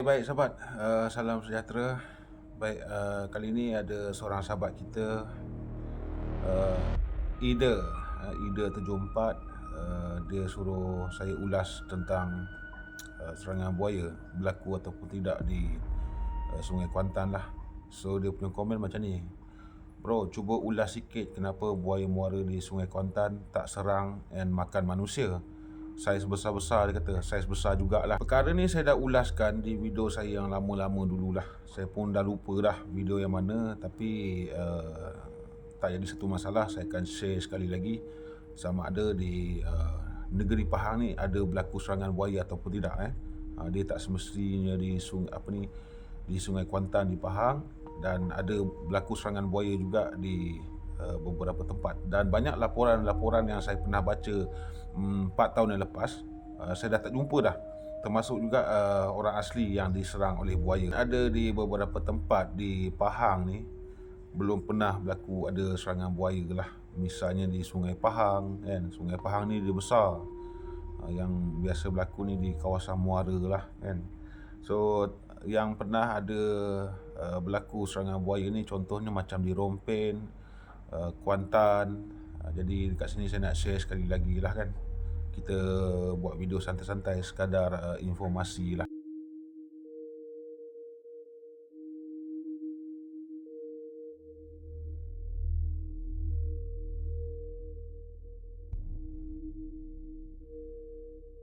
Baik sahabat, uh, salam sejahtera. Baik, uh, kali ini ada seorang sahabat kita uh, Ida, uh, Ida 74 uh, dia suruh saya ulas tentang uh, serangan buaya berlaku ataupun tidak di uh, Sungai Kuantan lah. So dia punya komen macam ni. Bro, cuba ulas sikit kenapa buaya muara di Sungai Kuantan tak serang and makan manusia saiz besar-besar dia kata saiz besar jugalah. Perkara ni saya dah ulaskan di video saya yang lama-lama dululah. Saya pun dah lupa dah video yang mana tapi uh, tak jadi satu masalah. Saya akan share sekali lagi. Sama ada di uh, negeri Pahang ni ada berlaku serangan buaya ataupun tidak eh. Uh, dia tak semestinya di sungai apa ni di Sungai Kuantan di Pahang dan ada berlaku serangan buaya juga di uh, beberapa tempat. Dan banyak laporan-laporan yang saya pernah baca 4 tahun yang lepas uh, saya dah tak jumpa dah. Termasuk juga uh, orang asli yang diserang oleh buaya. Ada di beberapa tempat di Pahang ni belum pernah berlaku ada serangan buaya lah. Misalnya di Sungai Pahang kan? Sungai Pahang ni dia besar. Uh, yang biasa berlaku ni di kawasan muara lah kan? So yang pernah ada uh, berlaku serangan buaya ni contohnya macam di Rompen uh, Kuantan Ha, jadi dekat sini saya nak share sekali lagi lah kan. Kita buat video santai-santai sekadar uh, informasi lah.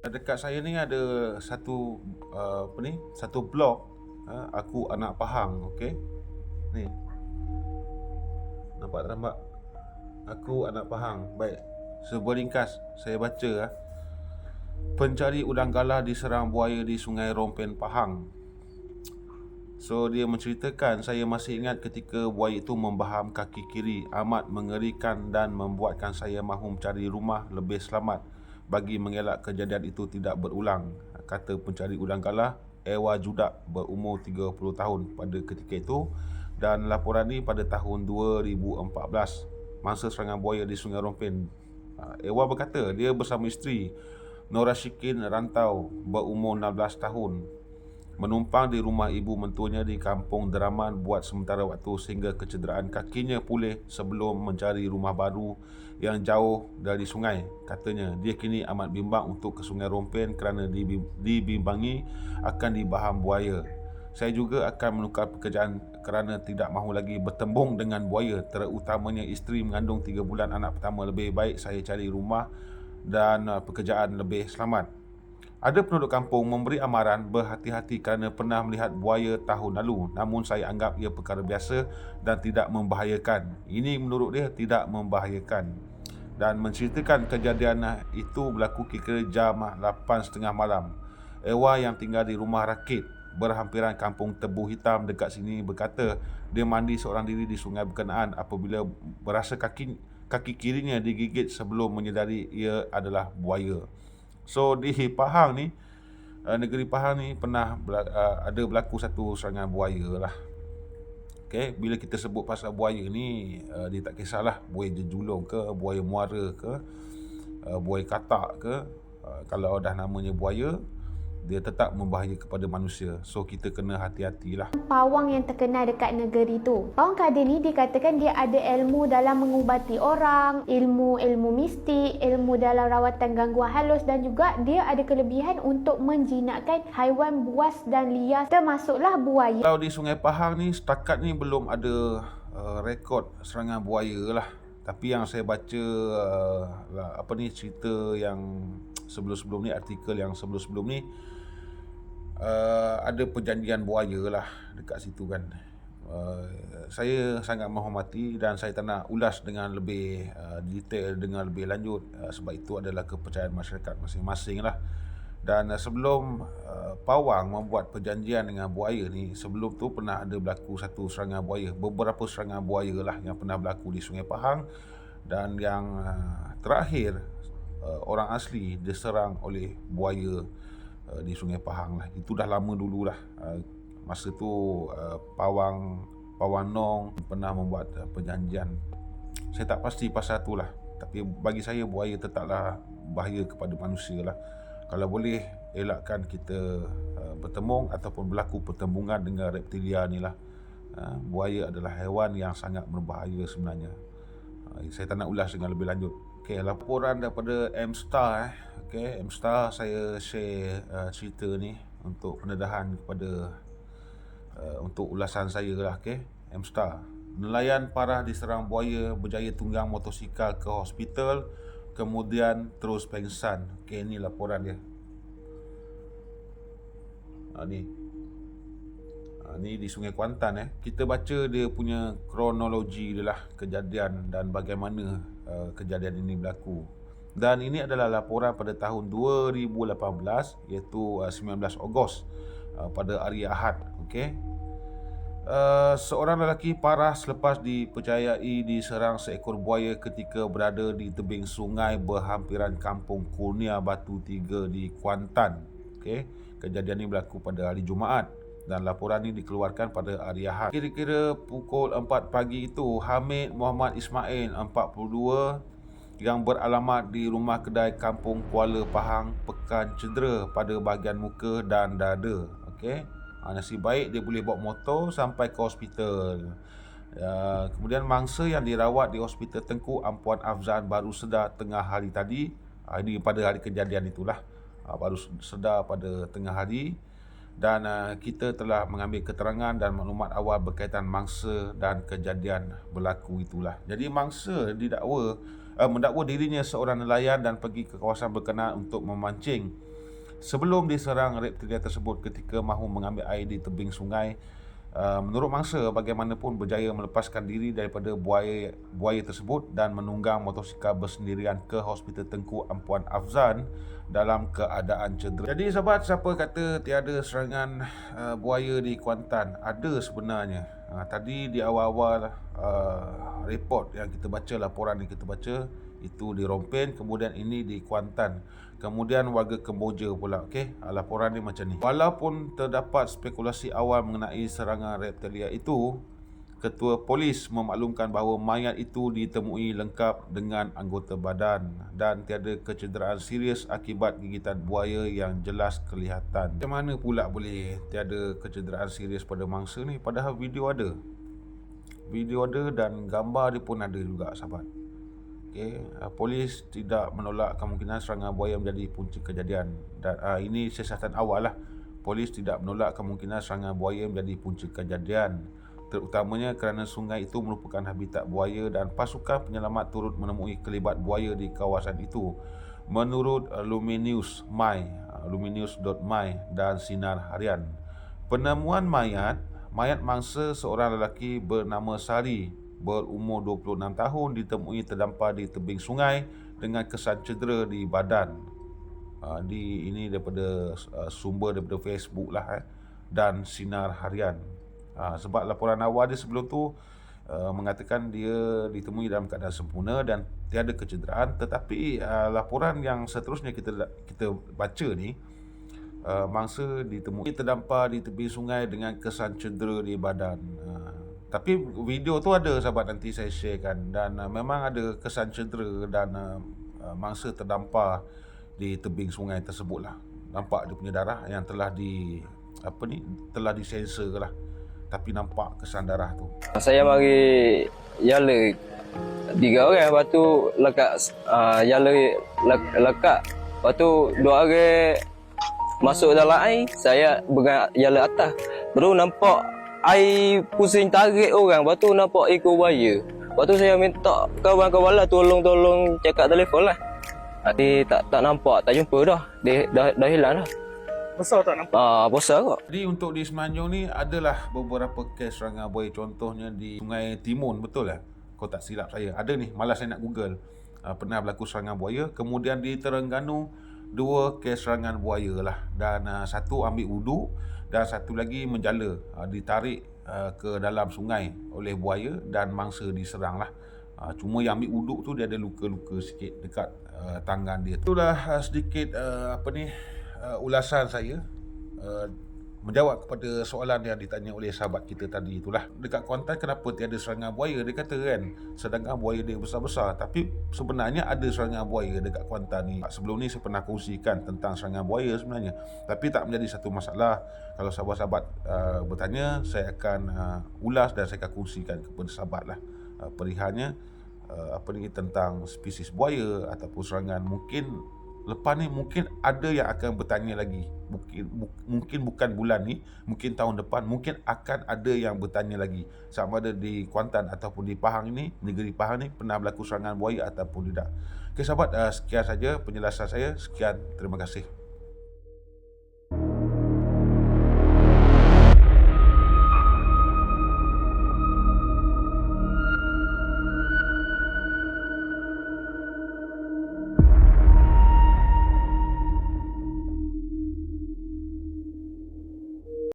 Dekat saya ni ada satu uh, apa ni satu blog uh, aku anak Pahang okey? Ni. Nampak tak nampak Aku anak Pahang. Baik. Sebuah ringkas saya baca ah. Pencari udang galah diserang buaya di Sungai Rompen Pahang. So dia menceritakan saya masih ingat ketika buaya itu membaham kaki kiri amat mengerikan dan membuatkan saya mahu mencari rumah lebih selamat bagi mengelak kejadian itu tidak berulang. Kata pencari udang galah Ewa Judak berumur 30 tahun pada ketika itu dan laporan ini pada tahun 2014 masa serangan buaya di Sungai Rompin. Ha, Ewa berkata dia bersama isteri Nora Shikin rantau berumur 16 tahun menumpang di rumah ibu mentuanya di kampung Deraman buat sementara waktu sehingga kecederaan kakinya pulih sebelum mencari rumah baru yang jauh dari sungai. Katanya dia kini amat bimbang untuk ke Sungai Rompin kerana dibimbangi akan dibaham buaya. Saya juga akan menukar pekerjaan kerana tidak mahu lagi bertembung dengan buaya terutamanya isteri mengandung 3 bulan anak pertama lebih baik saya cari rumah dan uh, pekerjaan lebih selamat. Ada penduduk kampung memberi amaran berhati-hati kerana pernah melihat buaya tahun lalu namun saya anggap ia perkara biasa dan tidak membahayakan. Ini menurut dia tidak membahayakan dan menceritakan kejadian itu berlaku kira-kira jam 8.30 malam. Ewa yang tinggal di rumah rakit berhampiran kampung Tebu Hitam dekat sini berkata dia mandi seorang diri di sungai berkenaan apabila berasa kaki kaki kirinya digigit sebelum menyedari ia adalah buaya. So di Pahang ni eh, negeri Pahang ni pernah eh, ada berlaku satu serangan buaya lah. Okay, bila kita sebut pasal buaya ni eh, dia tak kisahlah buaya jejulung ke, buaya muara ke, buaya katak ke. Kalau dah namanya buaya, dia tetap membahaya kepada manusia. So kita kena hati-hatilah. Pawang yang terkenal dekat negeri tu. Pawang kadir ni dikatakan dia ada ilmu dalam mengubati orang, ilmu-ilmu mistik, ilmu dalam rawatan gangguan halus dan juga dia ada kelebihan untuk menjinakkan haiwan buas dan liar termasuklah buaya. Kalau di Sungai Pahang ni setakat ni belum ada uh, rekod serangan buaya lah. Tapi yang saya baca uh, apa ni cerita yang sebelum-sebelum ni artikel yang sebelum-sebelum ni uh, ada perjanjian buaya lah dekat situ kan. Uh, saya sangat menghormati dan saya tak nak ulas dengan lebih uh, detail dengan lebih lanjut uh, sebab itu adalah kepercayaan masyarakat masing-masing lah. Dan uh, sebelum uh, pawang membuat perjanjian dengan buaya ni, sebelum tu pernah ada berlaku satu serangan buaya, beberapa serangan buaya lah yang pernah berlaku di Sungai Pahang dan yang uh, terakhir uh, orang asli diserang oleh buaya Uh, di Sungai Pahang lah. Itu dah lama dulu lah. Uh, masa tu uh, Pawang Pawang Nong pernah membuat perjanjian. Saya tak pasti pasal tu lah. Tapi bagi saya buaya tetaplah bahaya kepada manusia lah. Kalau boleh elakkan kita uh, bertemung ataupun berlaku pertembungan dengan reptilia ni lah. Uh, buaya adalah haiwan yang sangat berbahaya sebenarnya. Uh, saya tak nak ulas dengan lebih lanjut. Okey, laporan daripada M-Star eh. Okey, M-Star saya share uh, cerita ni untuk pendedahan kepada uh, untuk ulasan saya lah okey. M-Star. Nelayan parah diserang buaya berjaya tunggang motosikal ke hospital kemudian terus pengsan. Okey, ini laporan dia. Ha, ni. Ha, ni di Sungai Kuantan eh. Kita baca dia punya kronologi dia lah kejadian dan bagaimana uh, kejadian ini berlaku. Dan ini adalah laporan pada tahun 2018 iaitu uh, 19 Ogos uh, pada hari Ahad. Okey. Uh, seorang lelaki parah selepas dipercayai diserang seekor buaya ketika berada di tebing sungai berhampiran kampung Kurnia Batu 3 di Kuantan. Okey, kejadian ini berlaku pada hari Jumaat dan laporan ini dikeluarkan pada hari Ahad. Kira-kira pukul 4 pagi itu, Hamid Muhammad Ismail 42 yang beralamat di rumah kedai kampung Kuala Pahang Pekan cedera pada bahagian muka dan dada. Okey. Ha, nasib baik dia boleh bawa motor sampai ke hospital. Ya, kemudian mangsa yang dirawat di hospital Tengku Ampuan Afzan baru sedar tengah hari tadi. Ha, ini pada hari kejadian itulah. Ha, baru sedar pada tengah hari dan uh, kita telah mengambil keterangan dan maklumat awal berkaitan mangsa dan kejadian berlaku itulah. Jadi mangsa didakwa uh, mendakwa dirinya seorang nelayan dan pergi ke kawasan berkenaan untuk memancing sebelum diserang reptilia tersebut ketika mahu mengambil air di tebing sungai uh, menurut mangsa bagaimanapun berjaya melepaskan diri daripada buaya buaya tersebut dan menunggang motosikal bersendirian ke hospital Tengku Ampuan Afzan dalam keadaan cedera. Jadi sahabat siapa kata tiada serangan uh, buaya di Kuantan? Ada sebenarnya. Uh, tadi di awal-awal uh, report yang kita baca laporan yang kita baca itu di Rompen kemudian ini di Kuantan. Kemudian warga Kemboja pula okey? Ah, laporan ni macam ni. Walaupun terdapat spekulasi awal mengenai serangan reptilia itu ketua polis memaklumkan bahawa mayat itu ditemui lengkap dengan anggota badan dan tiada kecederaan serius akibat gigitan buaya yang jelas kelihatan. Macam mana pula boleh tiada kecederaan serius pada mangsa ni? Padahal video ada. Video ada dan gambar dia pun ada juga sahabat Okay. Uh, polis tidak menolak kemungkinan serangan buaya menjadi punca kejadian. Dan uh, ini siasatan awal lah. Polis tidak menolak kemungkinan serangan buaya menjadi punca kejadian. Terutamanya kerana sungai itu merupakan habitat buaya dan pasukan penyelamat turut menemui kelibat buaya di kawasan itu. Menurut uh, Luminous My, uh, luminous.my dan Sinar Harian. Penemuan mayat, mayat mangsa seorang lelaki bernama Sari berumur 26 tahun ditemui terdampar di tebing sungai dengan kesan cedera di badan. Uh, di ini daripada uh, sumber daripada Facebook lah eh, dan sinar harian. Uh, sebab laporan awal dia sebelum tu uh, mengatakan dia ditemui dalam keadaan sempurna dan tiada kecederaan tetapi uh, laporan yang seterusnya kita kita baca ni uh, mangsa ditemui terdampar di tepi sungai dengan kesan cedera di badan. Uh, tapi video tu ada sahabat nanti saya sharekan dan uh, memang ada kesan cedera dan uh, uh, mangsa terdampar di tebing sungai tersebut lah. Nampak dia punya darah yang telah di apa ni telah disensor lah. Tapi nampak kesan darah tu. Saya mari yala tiga orang lepas tu lekat uh, yala le, lekat lepas tu dua orang masuk dalam air saya berat yala atas baru nampak air pusing tarik orang. Lepas tu nampak ekor buaya. Lepas tu saya minta kawan-kawan lah tolong-tolong cakap telefon lah. Tapi tak tak nampak, tak jumpa dah. Dia dah, dah hilang dah. Besar tak nampak? Ah, besar kok. Jadi untuk di Semenanjung ni adalah beberapa kes serangan buaya contohnya di Sungai Timun betul lah. Kau tak silap saya. Ada ni, malas saya nak Google. Uh, pernah berlaku serangan buaya. Kemudian di Terengganu dua kes serangan buaya lah. Dan uh, satu ambil wuduk dan satu lagi menjala uh, ditarik uh, ke dalam sungai oleh buaya dan mangsa diserang lah. Uh, cuma yang ambil wuduk tu dia ada luka-luka sikit dekat uh, tangan dia. Itulah uh, sedikit uh, apa ni uh, ulasan saya uh, menjawab kepada soalan yang ditanya oleh sahabat kita tadi itulah. Dekat Kuantan kenapa tiada serangan buaya? Dia kata kan sedangkan buaya dia besar-besar. Tapi sebenarnya ada serangan buaya dekat Kuantan ni. Sebelum ni saya pernah kongsikan tentang serangan buaya sebenarnya. Tapi tak menjadi satu masalah. Kalau sahabat-sahabat uh, bertanya saya akan uh, ulas dan saya akan kongsikan kepada sahabat lah uh, perihalnya uh, apa ni tentang spesies buaya ataupun serangan mungkin lepas ni mungkin ada yang akan bertanya lagi. Mungkin bu, mungkin bukan bulan ni mungkin tahun depan mungkin akan ada yang bertanya lagi. Sama ada di Kuantan ataupun di Pahang ini negeri Pahang ni pernah berlaku serangan buaya ataupun tidak. Okay sahabat uh, sekian saja penjelasan saya. Sekian terima kasih